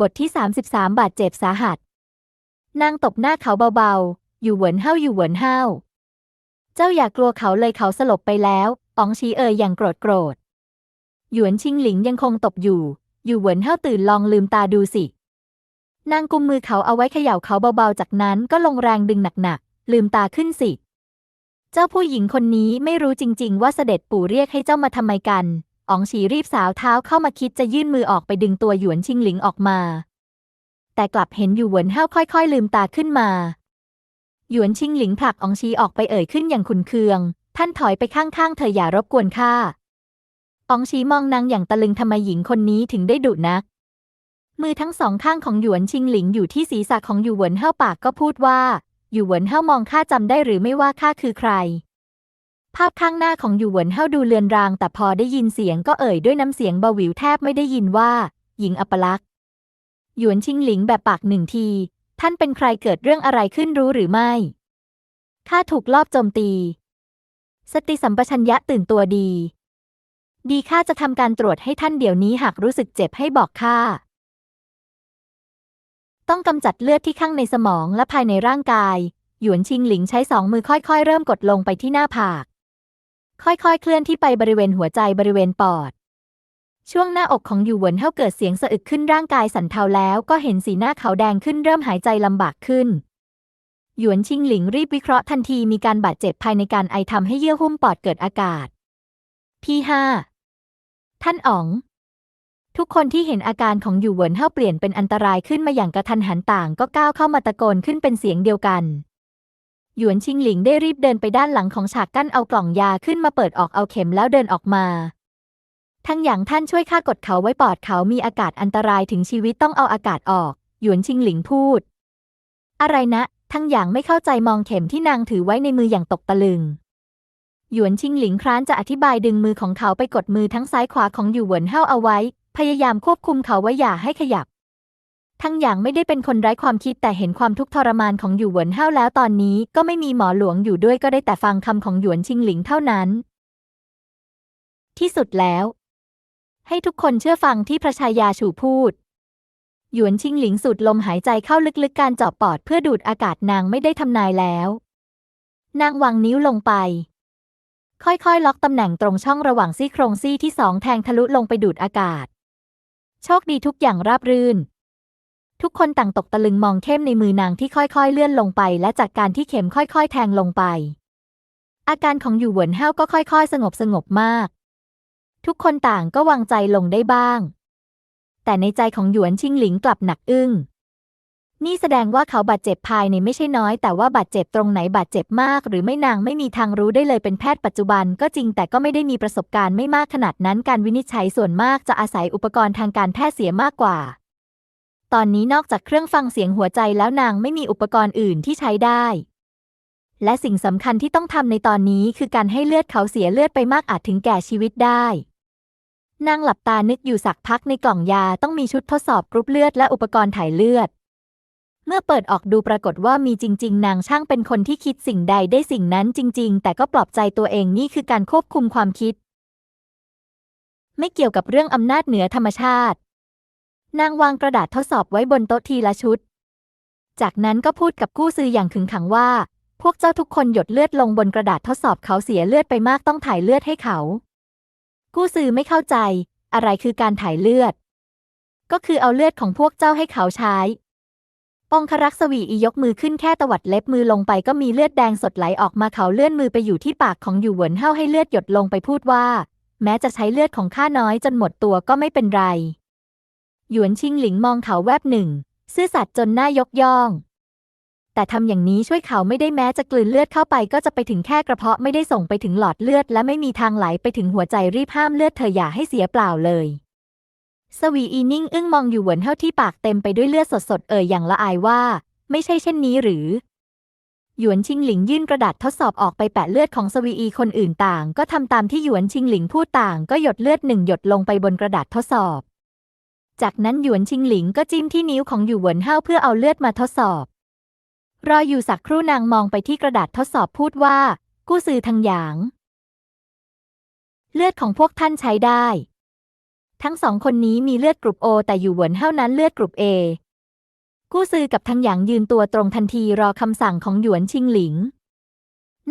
บทที่ 33 บาดเจ็บสาหัส นางตบหน้าเขาเบาๆ อยู่เหวินเฮาอยู่เหวินเฮาเจ้าอย่ากลัวเขาเลยเขาสลบไปแล้วอ๋องชีเอ่ยอย่างโกรธโกรธ หยวนชิงหลิงยังคงตบอยู่ อยู่เหวินเฮาตื่นลองลืมตาดูสิ นางกุมมือเขาเอาไว้เขย่าเขาเบาๆ จากนั้นก็ลงแรงดึงหนักๆ ลืมตาขึ้นสิ เจ้าผู้หญิงคนนี้ไม่รู้จริง ๆ ว่าเสด็จปู่เรียกให้เจ้ามาทำไมกัน อ๋องฉีรีบสาวเท้าเข้ามาคิดจะยื่นมือออกไปดึงตัวหยวนชิงหลิงออกมา แต่กลับเห็นอยู่เหวินเฮาค่อยๆ ลืมตาขึ้นมา หยวนชิงหลิงผลักอ๋องชีออกไปเอ่ยขึ้นอย่างขุนเคือง ท่านถอยไปข้างๆ เธออย่ารบกวนข้าอ๋องชีมองนางอย่างตะลึงทำไมหญิงคนนี้ถึงได้ดุนัก มือทั้งสองข้างของหยวนชิงหลิงอยู่ที่ศีรษะของอยู่เหวินเฮาปากก็พูดว่าอยู่เหวินเฮามองข้าจำได้หรือไม่ว่าข้าคือใคร ภาพข้างหน้าของอยู่เหวินเฮาดูเลือนราง แต่พอได้ยินเสียงก็เอ่ยด้วยน้ำเสียงเบาหวิวแทบไม่ได้ยินว่า หญิงอัปลักษณ์หยวนชิงหลิงแบบปากหนึ่งที ท่านเป็นใครเกิดเรื่องอะไรขึ้นรู้หรือไม่ข้าถูกลอบโจมตี สติสัมปชัญญะตื่นตัวดี ดีข้าจะทำการตรวจให้ท่านเดี๋ยวนี้หากรู้สึกเจ็บให้บอกข้าต้องกำจัดเลือดที่ข้างในสมองและภายในร่างกาย หยวนชิงหลิงใช้สองมือค่อยๆ เริ่มกดลงไปที่หน้าผาก ค่อยๆ เคลื่อนที่ไปบริเวณหัวใจบริเวณปอด ช่วงหน้าอกของอยู่หวนเฮาเกิดเสียงสะอึกขึ้นร่างกายสั่นเทาแล้วก็เห็นสีหน้าเขาแดงขึ้นเริ่มหายใจลำบากขึ้น หยวนชิงหลิงรีบวิเคราะห์ทันทีมีการบาดเจ็บภายในการไอทำให้เยื่อหุ้มปอดเกิดอากาศ พี่ห้าท่านอ๋อง ทุกคนที่เห็นอาการของอยู่หวนเฮาเปลี่ยนเป็นอันตรายขึ้นมาอย่างกระทันหันต่าง ก็ก้าวเข้ามาตะโกนขึ้นเป็นเสียงเดียวกัน หยวนชิงหลิงได้รีบเดินไปด้านหลังของฉากกั้นเอากล่องยาขึ้นมาเปิดออกเอาเข็มแล้วเดินออกมา ทั้งอย่างท่านช่วยข้ากดเขาไว้ปอดเขามีอากาศอันตรายถึงชีวิตต้องเอาอากาศออก หยวนชิงหลิงพูด อะไรนะ ทั้งอย่างไม่เข้าใจมองเข็มที่นางถือไว้ในมืออย่างตกตะลึง หยวนชิงหลิงคร้านจะอธิบายดึงมือของเขาไปกดมือทั้งซ้ายขวาของอยู่หวนเฮาเอาไว้ พยายามควบคุมเขาไว้อย่าให้ขยับ ทั้งอย่างไม่ได้เป็นคนไร้ความคิดแต่เห็นความทุกข์ทรมานของหยู่หวนเฮาแล้วตอนนี้ก็ไม่มีหมอหลวงอยู่ด้วยก็ได้แต่ฟังคำของหยวนชิงหลิงเท่านั้น ที่สุดแล้ว ให้ทุกคนเชื่อฟังที่พระชายาชูพูด หยวนชิงหลิงสูดลมหายใจเข้าลึกๆการเจาะปอดเพื่อดูดอากาศนางไม่ได้ทำนายแล้ว นางวางนิ้วลงไป ค่อยๆ ล็อกตำแหน่งตรงช่องระหว่างซี่โครงซี่ที่สองแทงทะลุลงไปดูดอากาศ โชคดีทุกอย่างราบรื่น ทุกคนต่างตกตะลึงมองเข้มในมือนางที่ค่อยๆเลื่อนลงไป และจากการที่เข็มค่อยๆ แทงลงไป อาการของอยู่หวนเฮาก็ค่อยๆ สงบสงบมาก ทุกคนต่างก็วางใจลงได้บ้าง แต่ในใจของหยวนชิงหลิงกลับหนักอึ้ง นี่แสดงว่าเขาบาดเจ็บภายในไม่ใช่น้อย แต่ว่าบาดเจ็บตรงไหนบาดเจ็บมาก หรือไม่นางไม่มีทางรู้ได้เลยเป็นแพทย์ปัจจุบัน ก็จริงแต่ก็ไม่ได้มีประสบการณ์ไม่มากขนาดนั้นการวินิจฉัยส่วนมากจะอาศัยอุปกรณ์ทางการแพทย์เสียมากกว่า ตอนนี้นอกจากเครื่องฟังเสียงหัวใจแล้วนางไม่มีอุปกรณ์อื่นที่ใช้ได้ และสิ่งสำคัญที่ต้องทำในตอนนี้คือการให้เลือดเขาเสียเลือดไปมากอาจถึงแก่ชีวิตได้ นางหลับตานึกอยู่สักพักในกล่องยาต้องมีชุดทดสอบกรุ๊ปเลือดและอุปกรณ์ถ่ายเลือด เมื่อเปิดออกดูปรากฏว่ามีจริง ๆ นางช่างเป็นคนที่คิดสิ่งใดได้สิ่งนั้นจริง ๆ แต่ก็ปลอบใจตัวเองนี่คือการควบคุมความคิด ไม่เกี่ยวกับเรื่องอำนาจเหนือธรรมชาติ นางวางกระดาษทดสอบไว้บนโต๊ะทีละชุด จากนั้นก็พูดกับกู้ซืออย่างขึงขังว่า พวกเจ้าทุกคนหยดเลือดลงบนกระดาษทดสอบเขาเสียเลือดไปมากต้องถ่ายเลือดให้เขา กู้ซือไม่เข้าใจ อะไรคือการถ่ายเลือด ก็คือเอาเลือดของพวกเจ้าให้เขาใช้องครักษ์สวีอียกมือขึ้นแค่ตวัดเล็บมือลงไปก็มีเลือดแดงสดไหลออกมาเขาเลื่อนมือไปอยู่ที่ปากของอยู่หวนเฮาให้เลือดหยดลงไปพูดว่า แม้จะใช้เลือดของข้าน้อยจนหมดตัวก็ไม่เป็นไร หยวนชิงหลิงมองเขาแวบหนึ่ง ซื่อสัตย์จนหน้ายกย่อง แต่ทำอย่างนี้ช่วยเขาไม่ได้แม้จะกลืนเลือดเข้าไปก็จะไปถึงแค่กระเพาะไม่ได้ส่งไปถึงหลอดเลือด และไม่มีทางไหลไปถึงหัวใจรีบห้ามเลือดเธออย่าให้เสียเปล่าเลย สวีอีนิ่งอึ้งมองอยู่เหวินเฮาที่ปากเต็มไปด้วยเลือดสดๆเอ่ยอย่างละอายว่า ไม่ใช่เช่นนี้หรือ หยวนชิงหลิงยื่นกระดาษทดสอบออกไปแปะเลือดของสวีอีคนอื่นต่าง ก็ทำตามที่หยวนชิงหลิงพูดต่าง ก็หยดเลือดหนึ่งหยดลงไปบนกระดาษทดสอบ จากนั้นหยวนชิงหลิงก็จิ้มที่นิ้วของอยู่หวนเฮาเพื่อเอาเลือดมาทดสอบ รออยู่สักครู่นางมองไปที่กระดาษทดสอบพูดว่า กู้ซือทางหยาง เลือดของพวกท่านใช้ได้ ทั้งสองคนนี้มีเลือดกรุ๊ปโอแต่อยู่หวนเท่านั้นเลือดกรุ๊ปเอกู้ซือกับทังหยางยืนตัวตรงทันทีรอคำสั่งของหยวนชิงหลิง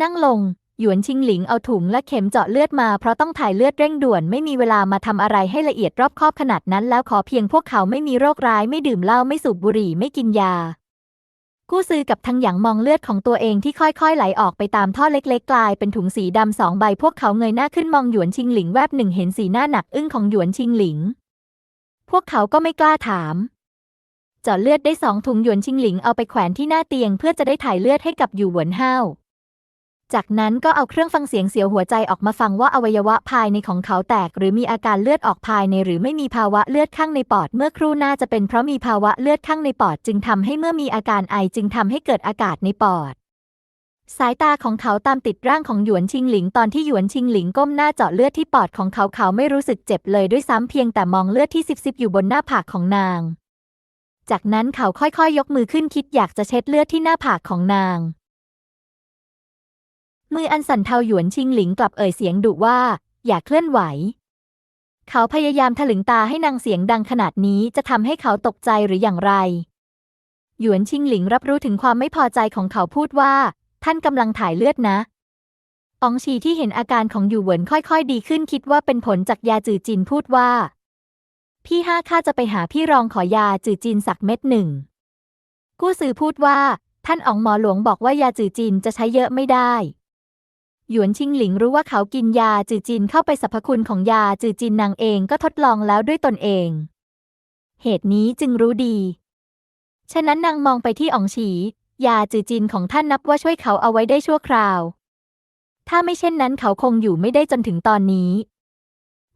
นั่งลง หยวนชิงหลิงเอาถุงและเข็มเจาะเลือดมาเพราะต้องถ่ายเลือดเร่งด่วนไม่มีเวลามาทำอะไรให้ละเอียดรอบคอบขนาดนั้นแล้วขอเพียงพวกเขาไม่มีโรคร้ายไม่ดื่มเหล้าไม่สูบบุหรี่ไม่กินยา กู้ซือกับทังหยางมองเลือดของตัวเองที่ค่อยๆ ไหลออกไปตามท่อเล็กๆ กลายเป็นถุงสีดำสองใบพวกเขาเงยหน้าขึ้นมองหยวนชิงหลิงแวบหนึ่งเห็นสีหน้าหนักอึ้งของหยวนชิงหลิง พวกเขาก็ไม่กล้าถามเจาะเลือดได้สองถุงหยวนชิงหลิงเอาไปแขวนที่หน้าเตียงเพื่อจะได้ถ่ายเลือดให้กับอยู่หวนห้าว จากนั้นก็เอาเครื่องฟังเสียงเสียวหัวใจออกมาฟังว่าอวัยวะภายในของเขาแตก หรือมีอาการเลือดออกภายในหรือไม่มีภาวะเลือดข้างในปอด เมื่อครู่น่าจะเป็นเพราะมีภาวะเลือดข้างในปอด จึงทำให้เมื่อมีอาการไอจึงทำให้เกิดอากาศในปอด สายตาของเขาตามติดร่างของหยวนชิงหลิง ตอนที่หยวนชิงหลิงก้มหน้าเจาะเลือดที่ปอดของเขาเขาไม่รู้สึกเจ็บเลยด้วยซ้ำเพียงแต่มองเลือดที่ซิบๆอยู่บนหน้าผากของนาง จากนั้นเขาค่อยๆยกมือขึ้นคิดอยากจะเช็ดเลือดที่หน้าผากของนาง มืออันสั่นเทาหยวนชิงหลิงกลับเอ่ยเสียงดุว่า อย่าเคลื่อนไหว เขาพยายามถลึงตาให้นางเสียงดังขนาดนี้จะทำให้เขาตกใจหรืออย่างไร หยวนชิงหลิงรับรู้ถึงความไม่พอใจของเขาพูดว่า ท่านกำลังถ่ายเลือดนะองชีที่เห็นอาการของหยู่เหวินค่อยๆ ดีขึ้นคิดว่าเป็นผลจากยาจือจินพูดว่า พี่ห้าข้าจะไปหาพี่รองขอยาจือจินสักเม็ดหนึ่งกู้ซือพูดว่า ท่านอ๋องหมอหลวงบอกว่ายาจือจินจะใช้เยอะไม่ได้ หยวนชิงหลิงรู้ว่าเขากินยาจือจินเข้าไปสรรพคุณของยาจือจินนางเองก็ทดลองแล้วด้วยตนเอง เหตุนี้จึงรู้ดี ฉะนั้นนางมองไปที่อ๋องฉี ยาจือจินของท่านนับว่าช่วยเขาเอาไว้ได้ชั่วคราว ถ้าไม่เช่นนั้นเขาคงอยู่ไม่ได้จนถึงตอนนี้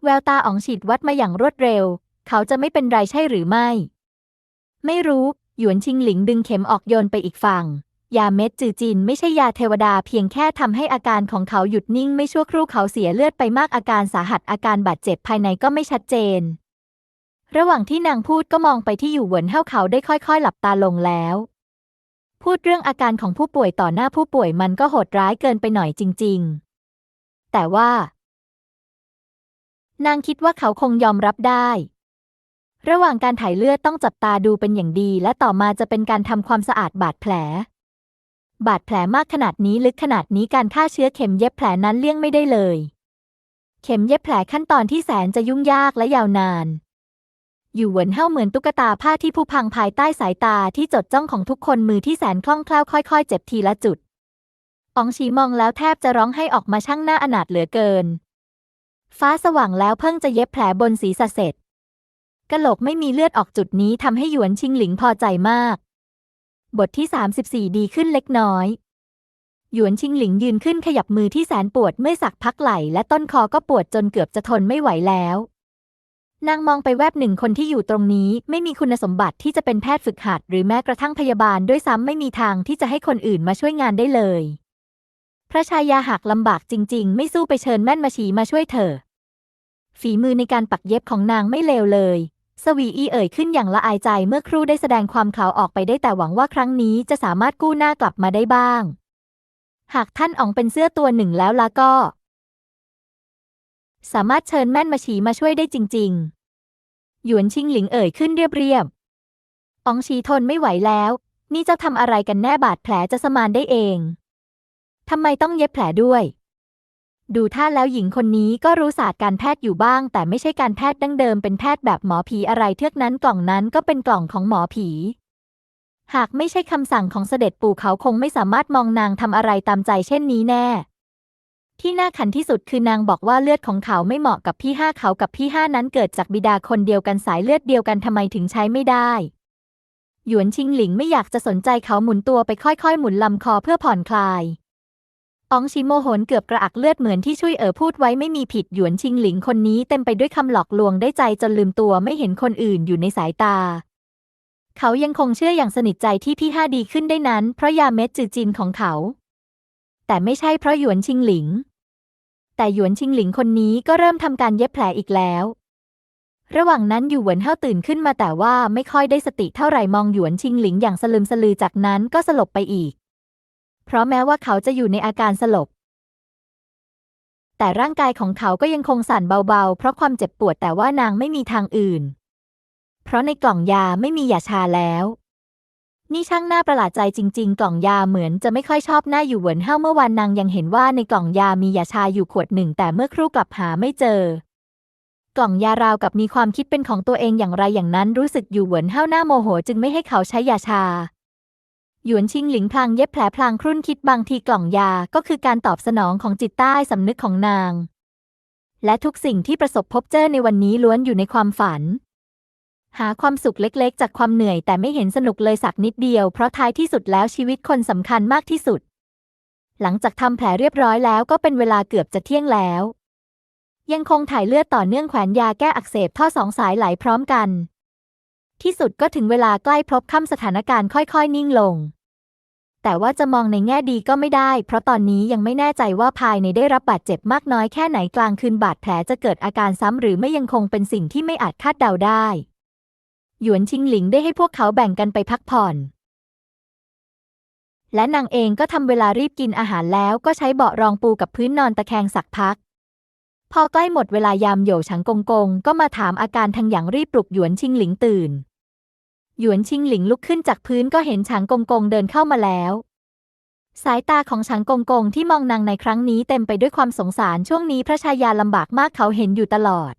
แววตาอ๋องฉีดวัดมาอย่างรวดเร็ว เขาจะไม่เป็นไรใช่หรือไม่ ไม่รู้ หยวนชิงหลิงดึงเข็มออกโยนไปอีกฝั่ง ยาเม็ดจือจินไม่ใช่ยาเทวดาเพียงแค่ทำให้อาการของเขาหยุดนิ่งไม่ชั่วครู่เขาเสียเลือดไปมากอาการสาหัสอาการบาดเจ็บภายในก็ไม่ชัดเจน ระหว่างที่นางพูดก็มองไปที่อยู่เหวินเฮาเขาได้ค่อยๆ หลับตาลงแล้ว พูดเรื่องอาการของผู้ป่วยต่อหน้าผู้ป่วยมันก็โหดร้ายเกินไปหน่อยจริง ๆ แต่ว่า นางคิดว่าเขาคงยอมรับได้ระหว่างการถ่ายเลือดต้องจับตาดูเป็นอย่างดี และต่อมาจะเป็นการทำความสะอาดบาดแผล บาดแผลมากขนาดนี้ลึกขนาดนี้การฆ่าเชื้อเข็มเย็บแผลนั้นเลี่ยงไม่ได้เลย เข็มเย็บแผลขั้นตอนที่แสนจะยุ่งยากและยาวนาน อยู่เหวินเฮาเหมือนตุ๊กตาผ้าที่ผู้พังภายใต้สายตาที่จดจ้องของทุกคนมือที่แสนคล่องแคล่วค่อย ๆ เจ็บทีละจุดอองชีมองแล้วแทบจะร้องให้ออกมาช่างหน้าอนาถเหลือเกิน ฟ้าสว่างแล้วเพิ่งจะเย็บแผลบนศีรษะเสร็จกะโหลกไม่มีเลือดออกจุดนี้ทำให้หยวนชิงหลิงพอใจมาก บทที่ 34 ดีขึ้นเล็กน้อย หยวนชิงหลิงยืนขึ้นขยับมือที่แสนปวดเมื่อสักพักไหลและต้นคอก็ปวดจนเกือบจะทนไม่ไหวแล้ว นางมองไปแวบหนึ่งคนที่อยู่ตรงนี้ไม่มีคุณสมบัติที่จะเป็นแพทย์ฝึกหัด หรือแม้กระทั่งพยาบาลด้วยซ้ำไม่มีทางที่จะให้คนอื่นมาช่วยงานได้เลย พระชายาหักลำบากจริง ๆ ไม่สู้ไปเชิญแม่นมาชีมาช่วยเธอ ฝีมือในการปักเย็บของนางไม่เลวเลย สวีอีเอ่ยขึ้นอย่างละอายใจเมื่อครู่ได้แสดงความขาวออกไปได้แต่หวังว่าครั้งนี้จะสามารถกู้หน้ากลับมาได้บ้าง หากท่านอ๋องเป็นเสื้อตัวหนึ่งแล้วล่ะก็ สามารถเชิญแม่นมาฉีมาช่วยได้จริง ๆ หยวนชิงหลิงเอ่ยขึ้นเรียบๆอ๋องชีทนไม่ไหวแล้ว นี่เจ้าทำอะไรกันแน่บาดแผลจะสมานได้เองทำไมต้องเย็บแผลด้วย ดูท่าแล้วหญิงคนนี้ก็รู้ศาสตร์การแพทย์อยู่บ้าง แต่ไม่ใช่การแพทย์ดั้งเดิมเป็นแพทย์แบบหมอผีอะไรเทือกนั้นกล่องนั้นก็เป็นกล่องของหมอผี หากไม่ใช่คำสั่งของเสด็จปู่เขาคงไม่สามารถมองนางทำอะไรตามใจเช่นนี้แน่ ที่น่าขันที่สุดคือนางบอกว่าเลือดของเขาไม่เหมาะกับพี่ห้าเขากับพี่ห้านั้นเกิดจากบิดาคนเดียวกันสายเลือดเดียวกันทำไมถึงใช้ไม่ได้หยวนชิงหลิงไม่อยากจะสนใจเขาหมุนตัวไปค่อยๆ หมุนลำคอเพื่อผ่อนคลาย อองชิโมโหนเกือบกระอักเลือดเหมือนที่ช่วยเอ๋อพูดไว้ไม่มีผิดหยวนชิงหลิงคนนี้เต็มไปด้วยคำหลอกลวงได้ใจจนลืมตัวไม่เห็นคนอื่นอยู่ในสายตา เขายังคงเชื่ออย่างสนิทใจที่พี่ห้าดีขึ้นได้นั้น เพราะยาเม็ดจือจินของเขา แต่ไม่ใช่เพราะหยวนชิงหลิง แต่หยวนชิงหลิงคนนี้ก็เริ่มทำการเย็บแผลอีกแล้ว ระหว่างนั้นอยู่เหวินเฮาตื่นขึ้นมาแต่ว่าไม่ค่อยได้สติเท่าไหร่มองหยวนชิงหลิงอย่างสลึมสลือจากนั้นก็สลบไปอีก เพราะแม้ว่าเขาจะอยู่ในอาการสลบ แต่ร่างกายของเขาก็ยังคงสั่นเบาๆ เพราะความเจ็บปวดแต่ว่านางไม่มีทางอื่น เพราะในกล่องยาไม่มียาชาแล้ว นี่ช่างน่าประหลาดใจจริง ๆ กล่องยาเหมือนจะไม่ค่อยชอบหน้าอยู่เหวินเฮ้าเมื่อวานนางยังเห็นว่าในกล่องยามียาชาอยู่ขวดหนึ่ง แต่เมื่อครู่กลับหาไม่เจอกล่องยาราวกับมีความคิดเป็นของตัวเองอย่างไรอย่างนั้นรู้สึกอยู่เหวินเฮ้าหน้าโมโห จึงไม่ให้เขาใช้ยาชา หยวนชิงหลิงพลางเย็บแผลพลางครุ่นคิดบางทีกล่องยาก็คือการตอบสนองของจิตใต้สำนึกของนาง และทุกสิ่งที่ประสบพบเจอในวันนี้ล้วนอยู่ในความฝัน หาความสุขเล็กๆ จากความเหนื่อยแต่ไม่เห็นสนุกเลยสักนิดเดียว เพราะท้ายที่สุดแล้วชีวิตคนสำคัญมากที่สุด หลังจากทำแผลเรียบร้อยแล้วก็เป็นเวลาเกือบจะเที่ยงแล้ว ยังคงถ่ายเลือดต่อเนื่องแขวนยาแก้อักเสบท่อสองสายไหลพร้อมกัน ที่สุดก็ถึงเวลาใกล้พบค่ำสถานการณ์ค่อยๆ นิ่งลง แต่ว่าจะมองในแง่ดีก็ไม่ได้ เพราะตอนนี้ยังไม่แน่ใจว่าภายในได้รับบาดเจ็บมากน้อยแค่ไหนกลางคืนบาดแผลจะเกิดอาการซ้ำหรือไม่ยังคงเป็นสิ่งที่ไม่อาจคาดเดาได้ หยวนชิงหลิงได้ให้พวกเขาแบ่งกันไปพักผ่อนและนางเองก็ทำเวลารีบกินอาหารแล้วก็ใช้เบาะรองปูกับพื้นนอนตะแคงสักพัก พอใกล้หมดเวลายามโหยฉังกงกง ก็มาถามอาการทางอย่างรีบปลุกหยวนชิงหลิงตื่น หยวนชิงหลิงลุกขึ้นจากพื้นก็เห็นฉางกงกงเดินเข้ามาแล้ว สายตาของฉางกงกงที่มองนางในครั้งนี้เต็มไปด้วยความสงสารช่วงนี้พระชายาลำบากมากเขาเห็นอยู่ตลอด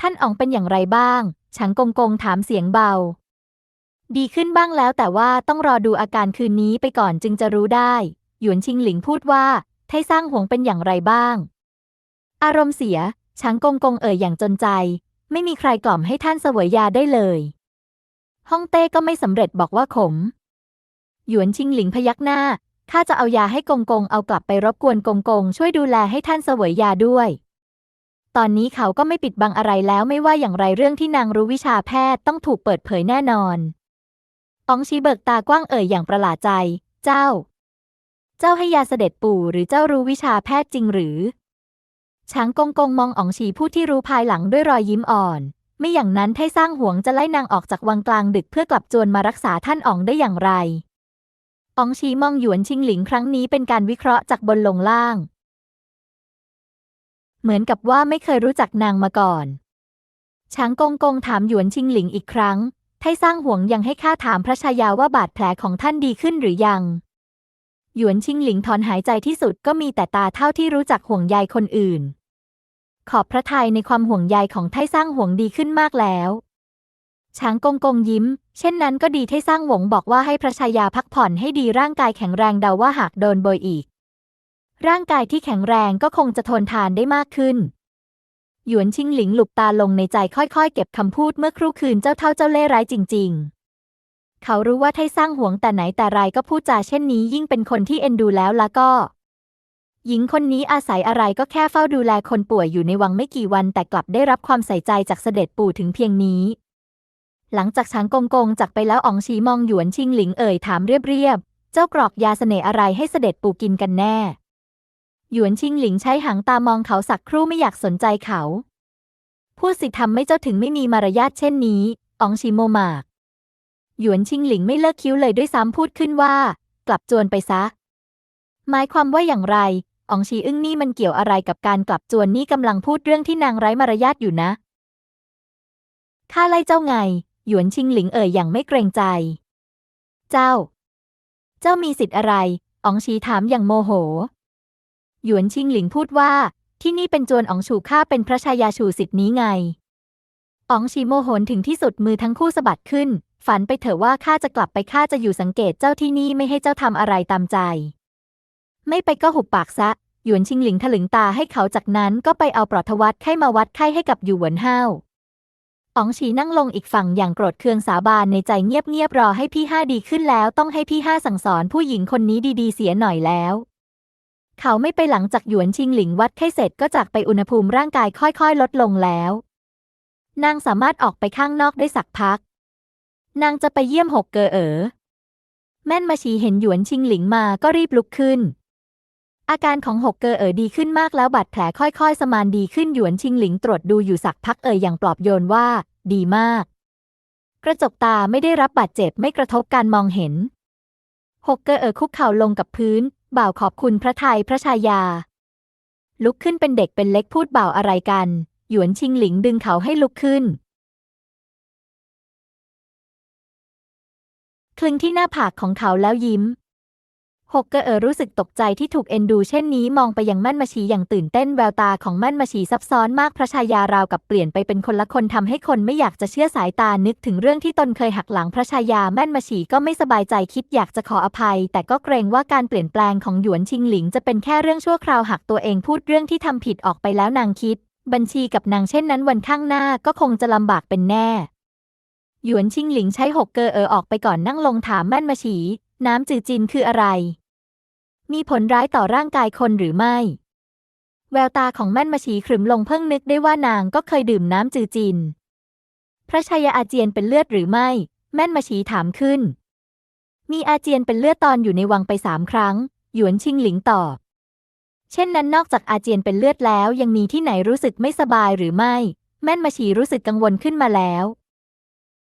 ท่านอ๋องเป็นอย่างไรบ้างฉางกงกงถามเสียงเบา ดีขึ้นบ้างแล้วแต่ว่าต้องรอดูอาการคืนนี้ไปก่อนจึงจะรู้ได้ หยวนชิงหลิงพูดว่าไทสร้างหวงเป็นอย่างไรบ้าง อารมณ์เสียช้างกงกงเอ่ยอย่างจนใจ ไม่มีใครกล่อมให้ท่านเสวยยาได้เลย ฮ่องเต้ก็ไม่สำเร็จบอกว่าขม หยวนชิงหลิงพยักหน้า ข้าจะเอายาให้กงกงเอากลับไปรบกวนกงกงช่วยดูแลให้ท่านเสวยยาด้วย ตอนนี้เขาก็ไม่ปิดบังอะไรแล้วไม่ว่าอย่างไรเรื่องที่นางรู้วิชาแพทย์ต้องถูกเปิดเผยแน่นอนอองชีเบิกตากว้างเอ่ยอย่างประหลาดใจ เจ้า เจ้าให้ยาเสด็จปู่หรือเจ้ารู้วิชาแพทย์จริงหรือ ช้างกงกงมองอ๋องฉีผู้ที่รู้ภายหลังด้วยรอยยิ้มอ่อน ไม่อย่างนั้นไทสร้างหวงจะไล่นางออกจากวังกลางดึกเพื่อกลับจวนมารักษาท่านอ๋องได้อย่างไรอ๋องฉีมองหยวนชิงหลิงครั้งนี้เป็นการวิเคราะห์จากบนลงล่าง เหมือนกับว่าไม่เคยรู้จักนางมาก่อนช้างกงกงถามหยวนชิงหลิงอีกครั้ง ไทสร้างหวงยังให้ข้าถามพระชายาว่าบาดแผลของท่านดีขึ้นหรือยัง หยวนชิงหลิงถอนหายใจที่สุดก็มีแต่ตาเท่าที่รู้จักห่วงใยคนอื่น ขอบพระทัยในความห่วงใยของไทสร้างหวงดีขึ้นมากแล้วช้างกงกงยิ้ม เช่นนั้นก็ดีไทสร้างหวงบอกว่าให้พระชายาพักผ่อนให้ดีร่างกายแข็งแรงเดาว่าหากโดนโบยอีก ร่างกายที่แข็งแรงก็คงจะทนทานได้มากขึ้น หยวนชิงหลิงหลุบตาลงในใจค่อยๆ เก็บคำพูดเมื่อครู่คืนเจ้าเท่าเจ้าเล่ร้ายจริง ๆเขารู้ว่าไทสร้างหวงแต่ไหนแต่ไรก็พูดจาเช่นนี้ยิ่งเป็นคนที่เอ็นดูแล้วละก็ หญิงคนนี้อาศัยอะไรก็แค่เฝ้าดูแลคนป่วยอยู่ในวังไม่กี่วันแต่กลับได้รับความใส่ใจจากเสด็จปู่ถึงเพียงนี้ หลังจากช้างกงกงจากไปแล้วอ๋องชีมองหยวนชิงหลิงเอ่ยถามเรียบๆ เจ้ากรอกยาเสน่ห์อะไรให้เสด็จปู่กินกันแน่ หยวนชิงหลิงใช้หางตามองเขาสักครู่ไม่อยากสนใจเขาพูดสิทำไม่เจ้าถึงไม่มีมารยาทเช่นนี้อ๋องชีโมมาก หยวนชิงหลิงไม่เลิกคิ้วเลยด้วยซ้ำพูดขึ้นว่า กลับจวนไปซะ หมายความว่าอย่างไรอองชีอึ้งนี่มันเกี่ยวอะไรกับการกลับจวนนี่กำลังพูดเรื่องที่นางไร้มารยาทอยู่นะข้าไล่เจ้าไง หยวนชิงหลิงเอ่ยอย่างไม่เกรงใจ เจ้า เจ้ามีสิทธิ์อะไรอองชีถามอย่างโมโห หยวนชิงหลิงพูดว่า ที่นี่เป็นจวนอองฉูข้าเป็นพระชายาฉูสิทธิ์นี้ไงอองชีโมโหนถึงที่สุดมือทั้งคู่สะบัดขึ้น ฝันไปเถอะว่าข้าจะกลับไปข้าจะอยู่สังเกตเจ้าที่นี่ไม่ให้เจ้าทำอะไรตามใจ ไม่ไปก็หุบปากซะ หยวนชิงหลิงถลึงตาให้เขาจากนั้นก็ไปเอาปลอดทวัดไข้มาวัดไข้ให้กับหยวนห้าวอ๋องฉีนั่งลงอีกฝั่งอย่างโกรธเคืองสาบานในใจเงียบๆรอให้พี่ห้าดีขึ้นแล้วต้องให้พี่ห้าสั่งสอนผู้หญิงคนนี้ดีๆเสียหน่อยแล้ว เขาไม่ไปหลังจากหยวนชิงหลิงวัดไข้เสร็จก็จากไปอุณหภูมิร่างกายค่อยๆ ลดลงแล้ว นางสามารถออกไปข้างนอกได้สักพัก นางจะไปเยี่ยมหกเกอเอ๋อแม่นมาชีเห็นหยวนชิงหลิงมาก็รีบลุกขึ้น อาการของหกเกอเอ๋อดีขึ้นมากแล้วบาดแผลค่อยๆ สมานดีขึ้นหยวนชิงหลิงตรวจดูอยู่สักพักเอ่ยอย่างปลอบโยนว่า ดีมาก กระจกตาไม่ได้รับบาดเจ็บไม่กระทบการมองเห็น หกเกอเอ๋อคุกเข่าลงกับพื้น บ่าวขอบคุณพระไทยพระชายา ลุกขึ้นเป็นเด็กเป็นเล็กพูดเบาวอะไรกัน หยวนชิงหลิงดึงเขาให้ลุกขึ้นคลึงที่หน้าผากของเขาแล้วยิ้ม หกเกอเออรู้สึกตกใจที่ถูกเอ็นดูเช่นนี้มองไปยังมั่นมาชีอย่างตื่นเต้นแววตาของมั่นมาชีซับซ้อนมากพระชายาราวกับเปลี่ยนไปเป็นคนละคนทำให้คนไม่อยากจะเชื่อสายตานึกถึงเรื่องที่ตนเคยหักหลังพระชายาแม่นมาชีก็ไม่สบายใจคิดอยากจะขออภัย แต่ก็เกรงว่าการเปลี่ยนแปลงของหยวนชิงหลิงจะเป็นแค่เรื่องชั่วคราวหากตัวเองพูดเรื่องที่ทำผิดออกไปแล้วนางคิด บัญชีกับนางเช่นนั้นวันข้างหน้าก็คงจะลำบากเป็นแน่หยวนชิงหลิงใช้หกเกอเออออกไปก่อนนั่งลงถามแม่นมาฉี น้ำจือจินคืออะไร มีผลร้ายต่อร่างกายคนหรือไม่ แววตาของแม่นมาฉีขรึมลงเพิ่งนึกได้ว่านางก็เคยดื่มน้ำจือจิน พระชายาอาเจียนเป็นเลือดหรือไม่ แม่นมาฉีถามขึ้น มีอาเจียนเป็นเลือดตอนอยู่ในวังไปสามครั้ง หยวนชิงหลิงตอบ เช่นนั้นนอกจากอาเจียนเป็นเลือดแล้วยังมีที่ไหนรู้สึกไม่สบายหรือไม่ แม่นมาฉีรู้สึกกังวลขึ้นมาแล้ว